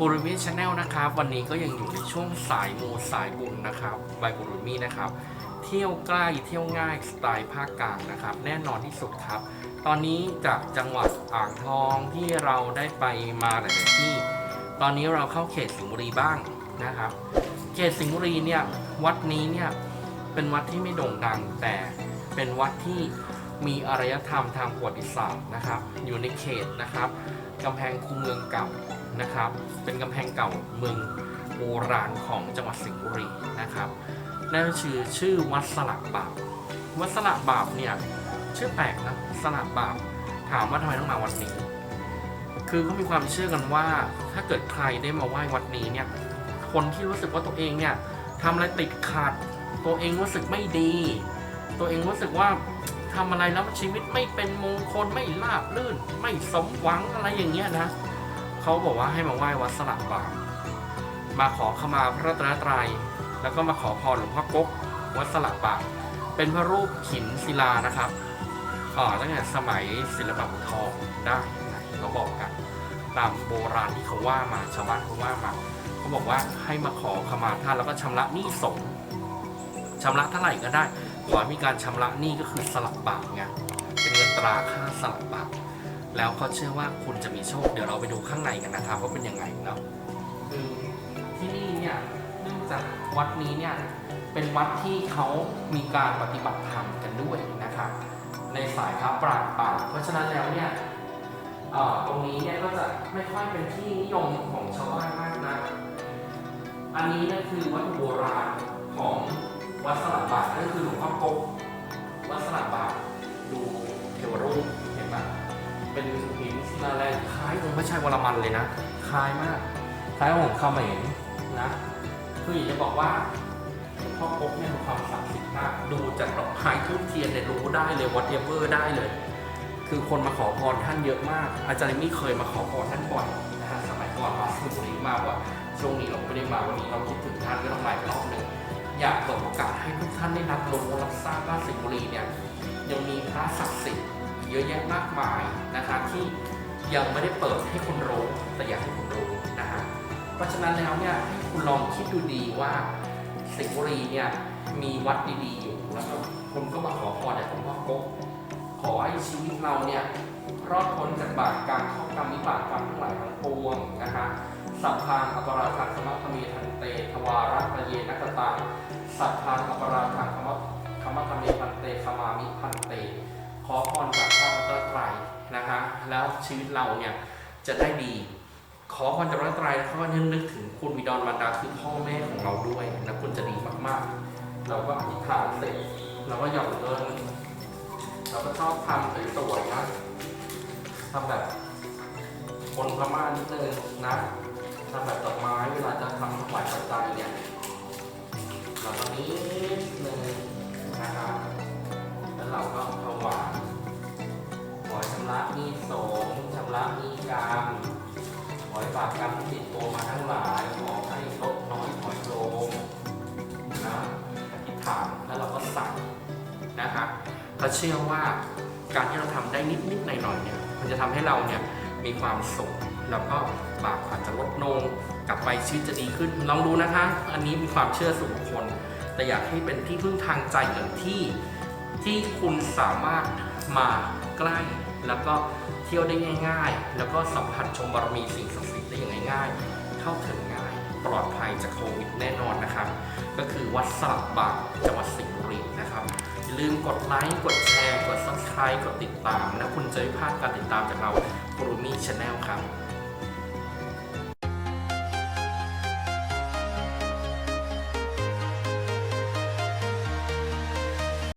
กูรูมี่ชาแนลนะครับ วันนี้ก็ยังอยู่ในช่วงสายมูสายบุญนะครับบายกูรูมี่นะครับ เที่ยวใกล้เที่ยวง่ายสไตล์ภาคกลางนะครับ แน่นอนที่สุดครับ ตอนนี้จากจังหวัดอ่างทองที่เราได้ไปมาหลายที่ ตอนนี้เราเข้าเขตสิงห์บุรีบ้างนะครับ เขตสิงห์บุรีเนี่ยวัดนี้เนี่ยเป็นวัดที่ไม่โด่งดังแต่เป็นวัดที่ มีอารยธรรมทางประวัติศาสตร์นะครับ อยู่ในเขตนะครับกำแพงคูเมืองเก่านะครับ เป็นกำแพงเก่าเมืองโบราณของจังหวัดสิงห์บุรีนะครับนั่นก็คือชื่อวัดสลักบาปวัดสลักบาปเนี่ยชื่อแปลกนะสลักบาปถามว่าทำไมต้องมาวัดนี้ คือเขามีความเชื่อกันว่า ถ้าเกิดใครได้มาไหว้วัดนี้เนี่ยคนที่รู้สึกว่าตัวเองเนี่ยทำอะไรติดขัด ตัวเองรู้สึกไม่ดี ตัวเองรู้สึกว่า ทำอะไรแล้วชีวิตไม่เป็นมงคลไม่ราบรื่น ไม่สมหวังอะไรอย่างเงี้ยนะเขาบอกว่าให้มาไหว้วัดสลักบาปมาขอขมาพระตรัตรัยแล้วก็มาขอพรหลวงพ่อกกวัดสลักบาปเป็นพระรูปหินศิลานะครับอ่าตั้งแต่สมัยศิลปะบุทองได้นะเขาบอกกัน ตามโบราณที่เขาว่ามาชาวบ้านเขาว่ามาเขาบอกว่าให้มาขอขมาท่านแล้วก็ชำระหนี้สงฆ์ชำระเท่าไหร่ก็ได้ ขอให้มีการชำระหนี้ก็คือสลับบาปไงเป็นเงินตราค่าสลับบาปแล้วเขาเชื่อว่าคุณจะมีโชค เดี๋ยวเราไปดูข้างในกันนะครับว่าเป็นยังไงเนาะคือที่นี่เนี่ยเนื่องจากวัดนี้เนี่ยเป็นวัดที่เขามีการปฏิบัติธรรมกันด้วยนะครับในสายค้าปราดป่าเพราะฉะนั้นแล้วเนี่ยตรงนี้เนี่ยก็จะไม่ค่อยเป็นที่นิยมของชาวบ้านมากนะ อันนี้เนี่ยคือวัตถุโบราณ รงคล้ายองค์พระชัยวรมันเลยนะ คล้ายมากคล้ายองค์เขมรนะคืออยากจะบอกว่าพ่อกกเนี่ยมีความศักดิ์สิทธิ์มาก ดูจากดอกไม้ทูบเทียนเนี่ยรู้ได้เลยวัดเอเวอร์ได้เลย คือคนมาขอพรท่านเยอะมาก อาจารย์มี่เคยมาขอพรท่านบ่อยนะฮะสมัยก่อนมาสุบุรีมากกว่าช่วงนี้เราไม่ได้มาวันนี้เราคิดถึงท่านก็ต้องมาอีกรอบหนึ่งอยากเปิดโอกาสให้ทุกท่านได้รับรู้รับทราบว่าสิงห์บุรีเนี่ยยังมีพระศักดิ์สิทธิ์เยอะแยะมากมายนะคะที่ ยังไม่ได้เปิดให้คนรู้แต่อยากให้คุณรู้นะฮะเพราะฉะนั้นแล้วเนี่ยให้คุณลองคิดดูดีว่าสิงห์บุรีเนี่ยมีวัดดีๆอยู่แล้วก็คุณก็มาขอพรจากหลวงพ่อกกขอให้ชีวิตเราเนี่ยรอดพ้นจากบาปกรรมข้อกรรมวิบากกรรมทั้งหลายทั้งปวงนะคะสัพพางอัปราทังสมัคมีทันเตทวารัตเยนักตาสัพพางอัปราทังคมะคมะคเมพันเตขมามิพันเต ขอพรจากพระพุทธไตรนะคะ แล้วชีวิตเราเนี่ยจะได้ดี ขอพรจากพระพุทธไตรแล้วก็นึกถึงคุณวิดรมารดาคือพ่อแม่ของเราด้วยนะคุณจะดีมากๆ เราก็อธิษฐานเสร็จเราก็หย่อนเงินเราก็ชอบทำสวยๆนะทำแบบคนพม่านิดนึงนะทำแบบดอกไม้เวลาจะทำถวายปัจจัยเนี่ยเราก็นิดนึงนะครับแล้วเราก็ วายขอชำระหนี้สงชำระหนี้กรรมขอให้บาปกรรมที่ติดตัวมาทั้งหลายขอให้ลดน้อยถอยลงนะอธิษฐานแล้วเราก็สั่งนะคะเขาเชื่อว่าการที่เราทำได้นิดนิดๆหน่อยหน่อยๆเนี่ยมันจะทำให้เราเนี่ยมีความสุขแล้วก็บาปอาจจะลดลงกลับไปชีวิตจะดีขึ้นลองดูนะคะ อันนี้มีความเชื่อส่วนบุคคลแต่อยากให้เป็นที่พึ่งทางใจอย่างที่ ที่คุณสามารถมาใกล้ แล้วก็เที่ยวได้ง่าย ๆ แล้วก็สัมผัสชมบารมีสิ่งศักดิ์สิทธิ์ได้อย่างง่ายๆเข้าถึงง่าย ปลอดภัยจากโควิดแน่นอนนะครับ ก็คือวัดสลับบาทจังหวัดสิงห์บุรีนะครับอย่าลืมกดไลค์กดแชร์กด subscribe กดติดตามนะคุณจะไม่พลาดการติดตามจากเรา p ูรุมีช n แนลครับ